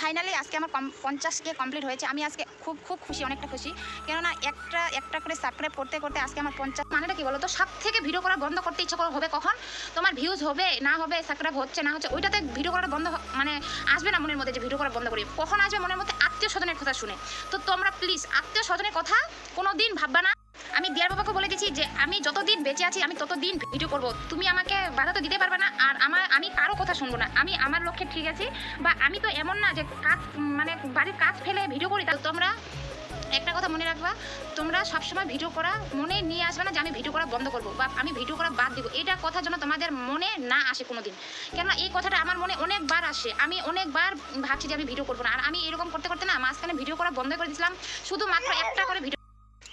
Finally আজকে আমার পঞ্চাশ কে কমপ্লিট হয়েছে। আমি আজকে খুব খুব খুশি, অনেকটা খুশি। কেননা একটা একটা করে সাবস্ক্রাইব করতে করতে আজকে আমার পঞ্চাশ মানেটা কি বলো তো সব থেকে ভিডিও করা বন্ধ করতে ইচ্ছা করে, হবে কখন? তোমার ভিউজ হবে, না হবে সাবস্ক্রাইব হচ্ছে, না হচ্ছে, ওইটাতে ভিডিও করা বন্ধ মানে আসবে না মনের মধ্যে যে ভিডিও করা বন্ধ করি। কখন আসবে মনের মধ্যে? আত্মীয় স্বজনের কথা শুনে। তো তোমরা প্লিজ আত্মীয় স্বজনের কথা কোনো দিন ভাববা না। আমি দিয়ার বাবাকে বলে দিয়েছি যে, আমি যতদিন বেঁচে আছি, আমি ততদিন ভিডিও করব। তুমি আমাকে বাধা তো দিতে পারবে না, আর আমার, আমি কারও কথা শুনব না। আমি আমার লক্ষ্যে ঠিক আছি, বা আমি তো এমন না যে কাজ মানে বাড়ির কাজ ফেলে ভিডিও করি। তাহলে তোমরা একটা কথা মনে রাখবা, তোমরা সবসময় ভিডিও করা মনে নিয়ে আসবে না যে আমি ভিডিও করা বন্ধ করব, বা আমি ভিডিও করা বাদ দিব। এটা কথা যেন তোমাদের মনে না আসে কোনো দিন কেননা এই কথাটা আমার মনে অনেকবার আসে। আমি অনেকবার ভাবছি যে আমি ভিডিও করব না। আর আমি এরকম করতে করতে না, মাঝখানে ভিডিও করা বন্ধ করে দিয়েছিলাম। শুধুমাত্র একটা করে ভিডিও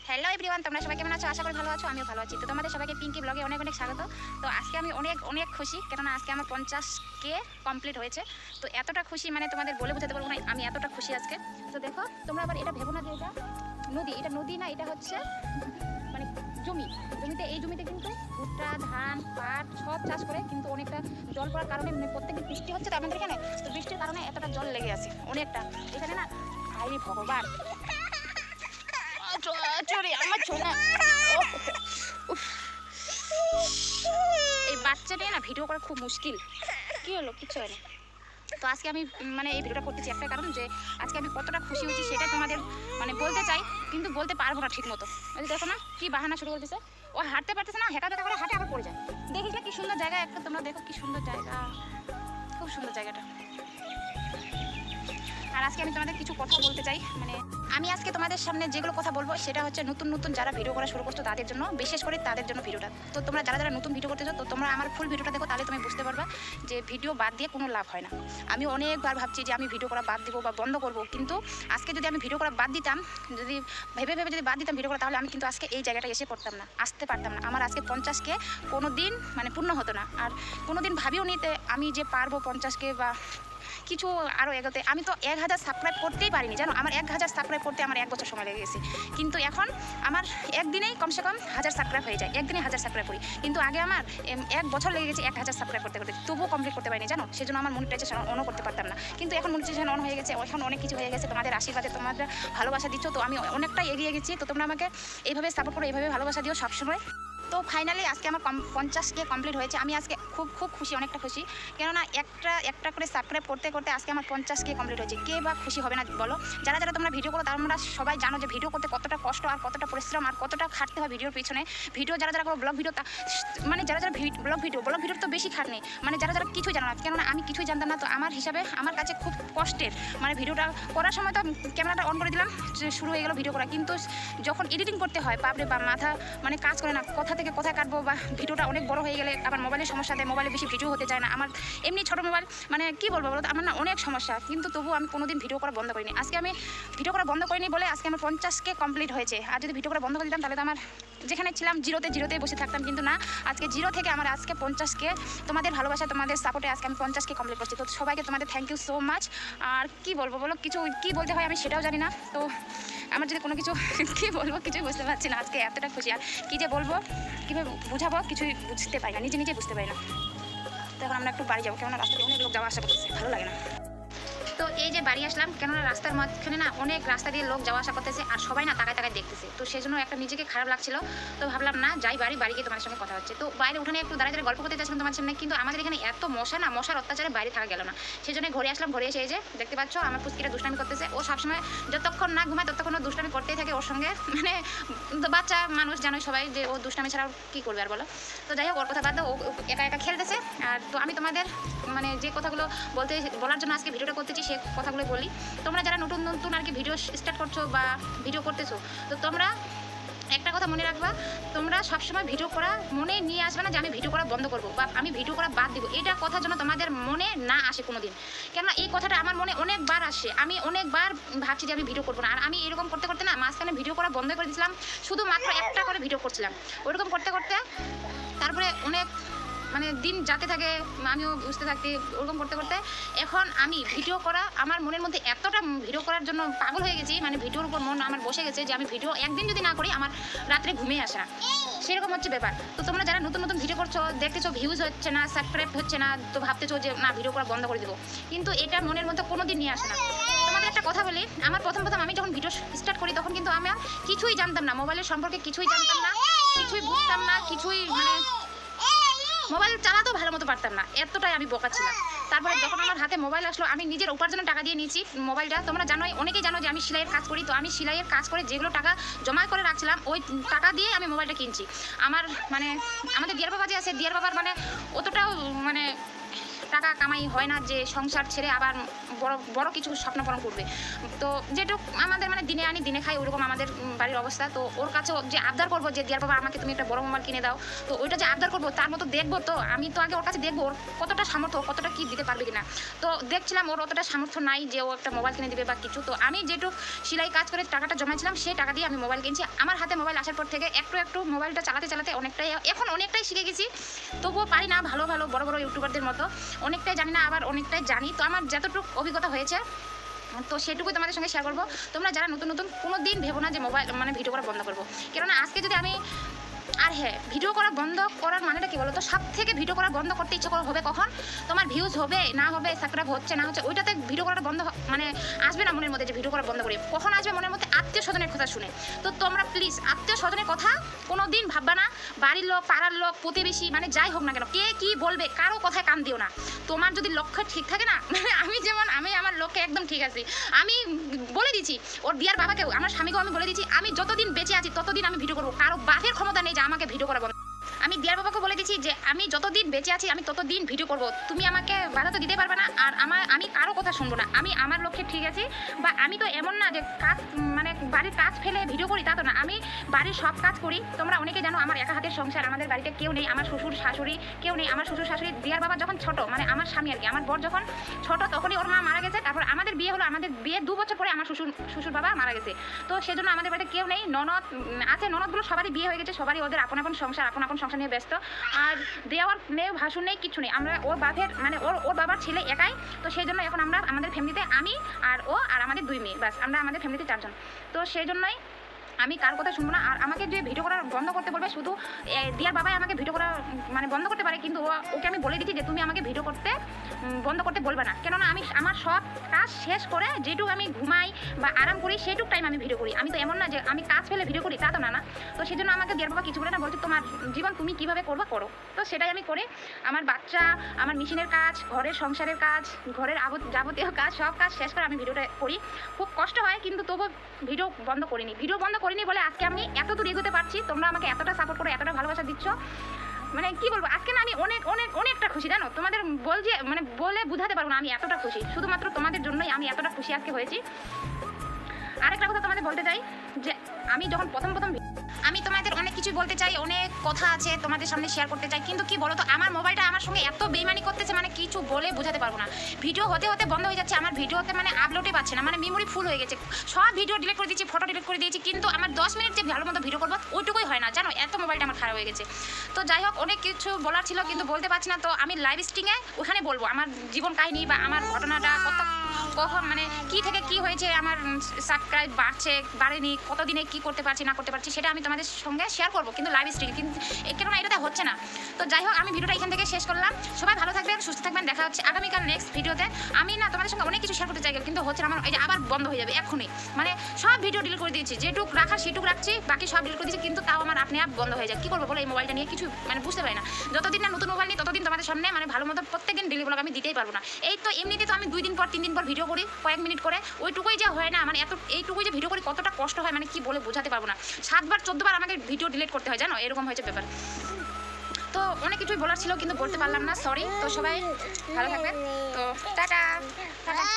হ্যালো এভরিওয়ান তোমরা সবাই কেমন আছো? আশা করি ভালো আছো, আমিও ভালো আছি। তো তোমাদের সবাইকে পিঙ্কি ব্লগে অনেক অনেক স্বাগত। তো আজকে আমি অনেক অনেক খুশি, কেননা আজকে আমার পঞ্চাশ কে কমপ্লিট হয়েছে। তো এতটা খুশি মানে তোমাদের বলে বোঝাতে পারব না, আমি এতটা খুশি আজকে। তো দেখো, তোমরা আবার এটা ভেবো না যে এটা নদী এটা নদী না, এটা হচ্ছে মানে জমি। জমিতে, এই জমিতে কিন্তু ভুট্টা, ধান, পাট সব চাষ করে কিন্তু অনেকটা জল পড়ার কারণে মানে প্রত্যেকদিন বৃষ্টি হচ্ছে তো আমাদের এখানে। তো বৃষ্টির কারণে এতটা জল লেগে আছে, অনেকটা। এখানে না আরে ভগবান। আমার ছোনা এই বাচ্চা নিয়ে না ভিডিও করা খুব মুশকিল। কি হলো? কিছু হয়নি। তো আজকে আমি মানে এই ভিডিওটা করতেছি একটা কারণ যে, আজকে আমি কতটা খুশি হয়েছি সেটা তোমাদের মানে বলতে চাই, কিন্তু বলতে পারব না ঠিক মতো দেখো না, কি বাহানা শুরু করতেছে ও হাঁটতে পারতেছে না হেঁটা দেখা করে হাঁটে আবার পড়ে যায়। দেখিস না কি সুন্দর জায়গা একটা তোমরা দেখো কি সুন্দর জায়গা। খুব সুন্দর জায়গাটা। আর আজকে আমি তোমাদের কিছু কথা বলতে চাই। মানে আমি আজকে তোমাদের সামনে যেগুলো কথা বলব, সেটা হচ্ছে নতুন নতুন যারা ভিডিও করা শুরু করছ তাদের জন্য, বিশেষ করে তাদের জন্য ভিডিওটা তো তোমরা যারা যারা নতুন ভিডিও করতেছো তো তোমরা আমার ফুল ভিডিওটা দেখো, তাহলে তুমি বুঝতে পারবা যে ভিডিও বাদ দিয়ে কোনো লাভ হয় না। আমি অনেকবার ভাবছি যে আমি ভিডিও করা বাদ দেবো বা বন্ধ করব, কিন্তু আজকে যদি আমি ভিডিও করা বাদ দিতাম, যদি ভেবে ভেবে যদি বাদ দিতাম ভিডিও করা, তাহলে আমি কিন্তু আজকে এই জায়গাটা এসে পড়তাম না, আসতে পারতাম না। আমার আজকে পঞ্চাশকে কোনো দিন মানে পূর্ণ হতো না। আর কোনো দিন ভাবিও নিতে আমি যে পারব পঞ্চাশকে বা কিছু আরও এগোতে, আমি তো এক হাজার সাবস্ক্রাইব করতেই পারিনি, জানো? আমার এক হাজার সাবস্ক্রাইব করতে আমার এক বছর সময় লেগে গেছে। কিন্তু এখন আমার একদিনেই কমসে কম হাজার সাবস্ক্রাইব হয়ে যায়, একদিনে হাজার সাবস্ক্রাইব করি। কিন্তু আগে আমার এক বছর লেগে গেছে এক হাজার সাবস্ক্রাইব করতে করতে, তবুও কমপ্লিট করতে পারিনি, জানো? সেজন্য আমার মনিটাইজেশন অনও করতে পারতাম না। কিন্তু এখন মনিটাইজেশন অন হয়ে গেছে, এখন অনেক কিছু হয়ে গেছে, তোমাদের আশীর্বাদে, তোমাদের ভালোবাসা দিচ্ছ, তো আমি অনেকটা এগিয়ে গেছি। তো তোমরা আমাকে এইভাবে সাপোর্ট করো, এইভাবে ভালোবাসা দিও সবসময়। তো ফাইনালি আজকে আমার কম পঞ্চাশ কে কমপ্লিট হয়েছে। আমি আজকে খুব খুব খুশি, অনেকটা খুশি। কেননা একটা একটা করে সাবস্ক্রাইব করতে করতে আজকে আমার পঞ্চাশ কে কমপ্লিট হয়েছে। কে বা খুশি হবে না বলো? যারা যারা তোমরা ভিডিও করো, তোমরা সবাই জানো যে ভিডিও করতে কতটা কষ্ট আর কতটা পরিশ্রম আর কতটা খাটতে হয় ভিডিওর পিছনে। ভিডিও যারা যারা করো ব্লগ ভিডিও মানে যারা যারা ব্লগ ভিডিও ব্লগ ভিডিও তো বেশি খাটনি মানে যারা যারা কিছুই জানো না। কেননা আমি কিছুই জানতাম না। তো আমার হিসাবে আমার কাছে খুব কষ্টের। মানে ভিডিওটা করার সময় তো ক্যামেরাটা অন করে দিলাম। শুরু হয়ে গেল ভিডিও করা। কিন্তু যখন এডিটিং করতে হয়, বাপরে বা মাথা মানে কাজ করে না। কোথা থেকে কোথায় কাটবো বা ভিডিওটা অনেক বড় হয়ে গেলে আবার মোবাইলের সমস্যা দেয় মোবাইলে বেশি ভিডিও হতে চায় না। আমার এমনি ছোটো মোবাইল মানে কি বলব বলো আমার না অনেক সমস্যা, কিন্তু তবু আমি কোনোদিন ভিডিও করা বন্ধ করিনি। আজকে আমি ভিডিও করা বন্ধ করিনি বলে আজকে আমার পঞ্চাশকে কমপ্লিট হয়েছে। আর যদি ভিডিও করা বন্ধ করে দিতাম, তাহলে তো আমার যেখানে ছিলাম জিরোতে জিরোতে বসে থাকতাম। কিন্তু না, আজকে জিরো থেকে আমার আজকে পঞ্চাশকে তোমাদের ভালোবাসা, তোমাদের সাপোর্টে আজকে আমি পঞ্চাশকে কমপ্লিট করছি। তো সবাইকে তোমাদের থ্যাংক ইউ সো মাচ আর কি বলব বলো, কিছু কি বলতে হয় আমি সেটাও জানি না। তো আমার যদি কোনো কিছু, কী বলব, কিছুই বুঝতে পারছি না আজকে এতটা খুশি। আর কী যে বলব, কীভাবে বুঝাবো, কিছুই বুঝতে পারি না, নিজে নিজে বুঝতে পারি না। তো এখন আমরা একটু বাড়ি যাব। কেননা রাস্তায় অনেক লোক যাওয়া আসা করতেছে, ভালো লাগে না। তো এই যে বাড়ি আসলাম, কেননা রাস্তার মাঝখানে না অনেক রাস্তা দিয়ে লোক যাওয়া আসা করতেছে আর সবাই না তাকায় তাকায় দেখতেছে। তো সেজন্য একটা নিজেকে খারাপ লাগছিল। তো ভাবলাম, না, যাই বাড়ি বাড়ি গিয়ে তোমাদের সঙ্গে কথা হচ্ছে। তো বাইরে উঠানে একটু দাঁড়িয়ে গল্প করতে চাচ্ছিলাম তোমার সামনে, কিন্তু আমাদের এখানে এত মশা না, মশার অত্যাচারে বাইরে থাকা গেল না। সেই জন্য ঘরে আসলাম, ঘরে এসে এই যে দেখতে পাচ্ছ, আমার পুস্কিটা দুষ্টামি করতেছে। ও সবসময় যতক্ষণ না ঘুমায়, ততক্ষণ ও দুষ্টামি করতেই থাকে ওর সঙ্গে। মানে তো বাচ্চা মানুষ জানোই সবাই যে ও দুষ্টামি ছাড়া কি করবে আর বলো। তো যাই হোক, ওর কথা বাদ ও একা একা খেলতেছে। আর তো আমি তোমাদের মানে যে কথাগুলো বলতে, বলার জন্য আজকে ভিডিওটা করতেছি সে কথাগুলো বলি। তোমরা যারা নতুন নতুন আর কি ভিডিও স্টার্ট করছ বা ভিডিও করতেছো, তো তোমরা একটা কথা মনে রাখবা, তোমরা সবসময় ভিডিও করা মনে নিয়ে আসবে না যে আমি ভিডিও করা বন্ধ করব বা আমি ভিডিও করা বাদ দিব। এটা কথা যেন তোমাদের মনে না আসে কোনো দিন কেননা এই কথাটা আমার মনে অনেকবার আসে। আমি অনেকবার ভাবছি যে আমি ভিডিও করব না। আর আমি এরকম করতে করতে না মাঝখানে ভিডিও করা বন্ধ করে দিয়েছিলাম। শুধুমাত্র একটা করে ভিডিও করছিলাম। ওইরকম করতে করতে তারপরে অনেক মানে দিন যাতে থাকে, আমিও বুঝতে থাকতে, ওরকম করতে করতে। এখন আমি ভিডিও করা, আমার মনের মধ্যে এতটা ভিডিও করার জন্য পাগল হয়ে গেছি মানে ভিডিওর উপর মন আমার বসে গেছে যে আমি ভিডিও একদিন যদি না করি, আমার রাত্রে ঘুমিয়ে আসে। না সেরকম হচ্ছে ব্যাপার। তো তোমরা যারা নতুন নতুন ভিডিও করছ, দেখতেছো ভিউজ হচ্ছে না সাবস্ক্রাইব হচ্ছে না, তো ভাবতেছো যে না ভিডিও করা বন্ধ করে দেবো। কিন্তু এটা মনের মধ্যে কোনো দিন নিয়ে আসে না। তোমাদের একটা কথা বলি, আমার প্রথম প্রথম আমি যখন ভিডিও স্টার্ট করি, তখন কিন্তু আমি কিছুই জানতাম না। মোবাইলের সম্পর্কে কিছুই জানতাম না, কিছুই বুঝতাম না, কিছুই মানে মোবাইল চালাতেও ভালো মতো পারতাম না, এতটাই আমি বোকা ছিলাম। তারপরে যখন আমার হাতে মোবাইল আসলো, আমি নিজের উপার্জনের টাকা দিয়ে নিয়েছি মোবাইলটা। তোমরা জানোই, অনেকেই জানো যে আমি সেলাইয়ের কাজ করি, তো আমি সেলাইয়ের কাজ করে যেগুলো টাকা জমা করে রাখছিলাম, ওই টাকা দিয়ে আমি মোবাইলটা কিনছি। আমার মানে আমাদের দিয়ার বাবা যে আছে দিয়ার বাবার মানে অতটাও মানে টাকা কামাই হয় না যে সংসার ছেড়ে আবার বড় বড় কিছু স্বপ্ন পূরণ করবে। তো যেটুক আমাদের মানে দিনে আনি, দিনে খাই, ওরকম আমাদের বাড়ির অবস্থা। তো ওর কাছেও যে আবদার করব যে দিয়ার বাবা, আমাকে তুমি একটা বড় মোবাইল কিনে দাও। তো ওইটা যে আবদার করব, তার মতো দেখব তো, আমি তো আগে ওর কাছে দেখব, ওর কতটা সামর্থ্য কতটা কি দিতে পারবে কিনা। তো দেখছিলাম ওর অতটা সামর্থ্য নাই যে ও একটা মোবাইল কিনে দিবে বা কিছু। তো আমি যেটুক সেলাই কাজ করে টাকাটা জমাইছিলাম, সেই টাকা দিয়ে আমি মোবাইল কিনছি। আমার হাতে মোবাইল আসার পর থেকে একটু একটু মোবাইলটা চালাতে চালাতে অনেকটাই, এখন অনেকটাই শিখে গেছি। তবুও পারি না ভালো ভালো, বড় বড় ইউটিউবারদের মতো। অনেকটাই জানি না, আবার অনেকটাই জানি। তো আমার যতটুকু অভিজ্ঞতা হয়েছে, তো সেটুকুই তোমাদের সঙ্গে শেয়ার করব। তোমরা যারা নতুন নতুন কোনো দিন ভেবো না যে মোবাইল মানে ভিডিও করা বন্ধ করব। কেননা আজকে যদি আমি আর হ্যাঁ ভিডিও করা বন্ধ করার মানেটা কি বলতো? সব থেকে ভিডিও করা বন্ধ করতে ইচ্ছে করা হবে কখন? তোমার ভিউজ হবে, না হবে সাবস্ক্রাইব হচ্ছে, না হচ্ছে, ওইটাতে ভিডিও করাটা বন্ধ মানে আসবে না মনের মধ্যে যে ভিডিও করা বন্ধ করি। কখন আসবে মনের মধ্যে? আত্মীয় স্বজনের কথা শুনে। তো তোমরা প্লিজ আত্মীয় স্বজনের কথা কোনো দিন ভাববা না। বাড়ির লোক, পাড়ার লোক, প্রতিবেশী মানে যাই হোক না কেন, কে কি বলবে, কারও কথায় কান দিও না। তোমার যদি লক্ষ্য ঠিক থাকে না মানে আমি যেমন, আমি আমার লক্ষ্যে একদম ঠিক আছি। আমি বলে দিচ্ছি, ওর বিয়ার বাবাকেও, আমার স্বামীকেও আমি বলে দিচ্ছি, আমি যতদিন বেঁচে আছি, ততদিন আমি ভিডিও করব। কারও বাপের ক্ষমতা নেই আমাকে ভিডিও করা বন্ধ আমি দিয়ার বাবাকে বলে দিচ্ছি যে, আমি যতদিন বেঁচে আছি, আমি ততদিন ভিডিও করব। তুমি আমাকে বাধা তো দিতে পারবে না, আর আমার, আমি কারও কথা শুনব না। আমি আমার লক্ষ্যে ঠিক আছি, বা আমি তো এমন না যে কাজ মানে বাড়ির কাজ ফেলে ভিডিও করি, তা তো না। আমি বাড়ির সব কাজ করি। তোমরা অনেকে জানো আমার একা হাতের সংসার, আমাদের বাড়িতে কেউ নেই, আমার শ্বশুর, শাশুড়ি কেউ নেই। আমার শ্বশুর, শাশুড়ি দিয়ার বাবা যখন ছোট মানে আমার স্বামী আর কি, আমার বর যখন ছোট, তখনই ওর মা মারা গেছে। তারপর আমাদের বিয়ে হলো, আমাদের বিয়ে দু বছর পরে আমার শ্বশুর শ্বশুর বাবা মারা গেছে। তো সেজন্য আমাদের বাড়িতে কেউ নেই, ননদ আছে ননদগুলো সবারই বিয়ে হয়ে গেছে, সবারই ওদের আপন আপন সংসার, আপন আপন সংসার নিয়ে ব্যস্ত। আর দেওয়ার নেই ভাসুর নেই, কিছু নেই। আমরা ওর বাপের মানে ওর ওর বাবার ছেলে একাই। তো সেই জন্য এখন আমরা আমাদের ফ্যামিলিতে আমি আর ও আর আমাদের দুই মেয়ে। ব্যাস, আমরা আমাদের ফ্যামিলিতে চারজন। তো সেই জন্যই আমি কার কথা শুনব না। আর আমাকে যে ভিডিও করা বন্ধ করতে বলবে, শুধু দিয়ার বাবাই আমাকে ভিডিও করা মানে বন্ধ করতে পারে, কিন্তু ওকে আমি বলে দিচ্ছি যে তুমি আমাকে ভিডিও করতে বন্ধ করতে বলবে না। কেননা আমি আমার সব কাজ শেষ করে যেটুকু আমি ঘুমাই বা আরাম করি, সেটুক টাইম আমি ভিডিও করি। আমি তো এমন না যে আমি কাজ ফেলে ভিডিও করি, তা তো না না। তো সেই জন্য আমাকে দিয়ার বাবা কিছু বলে না বলছে, তোমার জীবন তুমি কীভাবে করবে, করো। তো সেটাই আমি করি আমার বাচ্চা, আমার মেশিনের কাজ, ঘরের সংসারের কাজ, ঘরের যাবতীয় কাজ, সব কাজ শেষ করে আমি ভিডিওটা করি। খুব কষ্ট হয়, কিন্তু তবু ভিডিও বন্ধ করিনি। ভিডিও বন্ধ করিনি বলে আজকে আমি এত দূর এগোতে পারছি। তোমরা আমাকে এতটা সাপোর্ট করে, এতটা ভালোবাসা দিচ্ছ। মানে কি বলব, আজকে না আমি অনেক অনেক, অনেকটা খুশি, জানো? তোমাদের বল যে মানে বলে বুঝাতে পারব না আমি এতটা খুশি। শুধুমাত্র তোমাদের জন্যই আমি এতটা খুশি আজকে হয়েছি। আরেকটা কথা তোমাদের বলতে চাই যে আমি যখন প্রথম প্রথম আমি তোমাদের অনেক কিছু বলতে চাই, অনেক কথা আছে তোমাদের সামনে শেয়ার করতে চাই, কিন্তু কি বলো তো আমার মোবাইলটা আমার সঙ্গে এত বেইমানি করতেছে মানে কিছু বলে বোঝাতে পারব না। ভিডিও হতে হতে বন্ধ হয়ে যাচ্ছে, আমার ভিডিওতে মানে আপলোডে পাচ্ছে না মানে মেমোরি ফুল হয়ে গেছে। সব ভিডিও ডিলিট করে দিয়েছি ফটো ডিলিট করে দিয়েছি, কিন্তু আমার দশ মিনিট যে ভালো মতো ভিডিও করব, ওইটুকুই হয় না, জানো, এত মোবাইলটা আমার খারাপ হয়ে গেছে। তো যাই হোক, অনেক কিছু বলার ছিল, কিন্তু বলতে পারছি না, তো আমি লাইভ স্ট্রিংয়ে ওখানে বলব, আমার জীবন কাহিনী বা আমার ঘটনাটা কত কখন মানে কি থেকে কি হয়েছে, আমার সাবস্ক্রাইব বাড়ছে, বাড়েনি, কতদিনে কি করতে পারছি, না করতে পারছি, সেটা আমি তোমাদের সঙ্গে শেয়ার করব। কিন্তু লাইভ স্ট্রিম কিন্তু কেননা এটাতে হচ্ছে না। তো যাই হোক, আমি ভিডিওটা এখান থেকে শেষ করলাম। সবাই ভালো থাকবেন, সুস্থ থাকবেন, দেখা হচ্ছে আগামীকাল নেক্সট ভিডিওতে। আমি না তোমাদের সঙ্গে অনেক কিছু শেয়ার করতে চাই, কিন্তু হচ্ছে আমার এই আবার বন্ধ হয়ে যাবে এখনই মানে সব ভিডিও ডিল করে দিয়েছি, যেটুক রাখার সেটুক রাখছি, বাকি সব ডিল করে দিয়েছি, কিন্তু তাও আমার আপনি আপ বন্ধ হয়ে যায়। কি করব বলো, এই মোবাইলটা নিয়ে কিছু মানে বুঝতে পারি না। যতদিন না নতুন মোবাইল নিই, ততদিন তোমাদের সামনে মানে ভালো মতো প্রত্যেকদিন ডেলি আমি দিতেই পারব না। এই তো, এমনিতে তো আমি দুই দিন পর, তিন দিন পর ভিডিও করি, কয়েক মিনিট করে, ওইটুকুই যে হয় না মানে এত, এইটুকুই যে ভিডিও করি, কতটা কষ্ট হয় মানে কি বলে বোঝাতে পারব না। সাতবার, চোদ্দবার আমাকে ভিডিও ডিলিট করতে হয়, জানো? এরকম হয়েছে ব্যাপার। তো অনেক কিছুই বলার ছিল, কিন্তু বলতে পারলাম না সরি তো সবাই ভালো থাকবেন। তো টাটা টাটা।